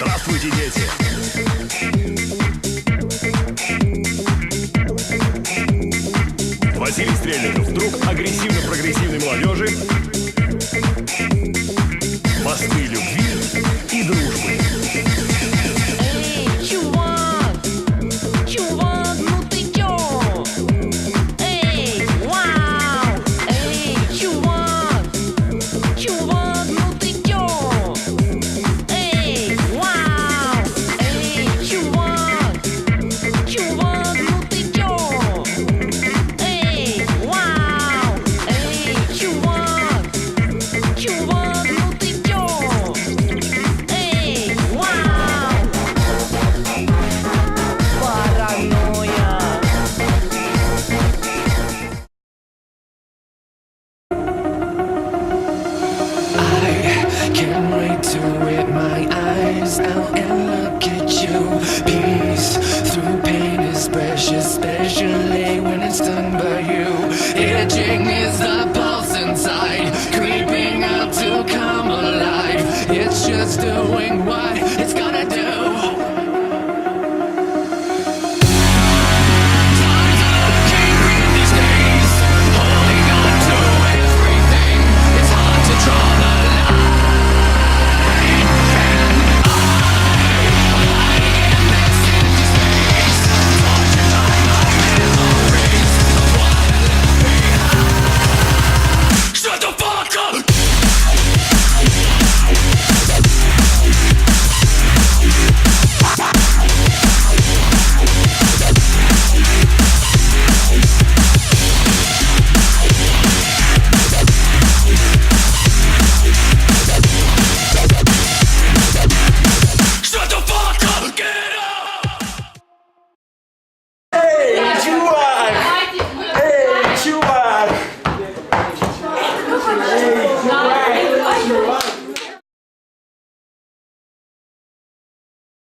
Здравствуйте, дети! Василий Стрельников, друг агрессивно-прогрессивной молодежи. Can't wait to rip my eyes out and look at you. Peace through pain is precious, especially when it's done by you. Itching is the pulse inside, creeping out to come alive. It's just doing what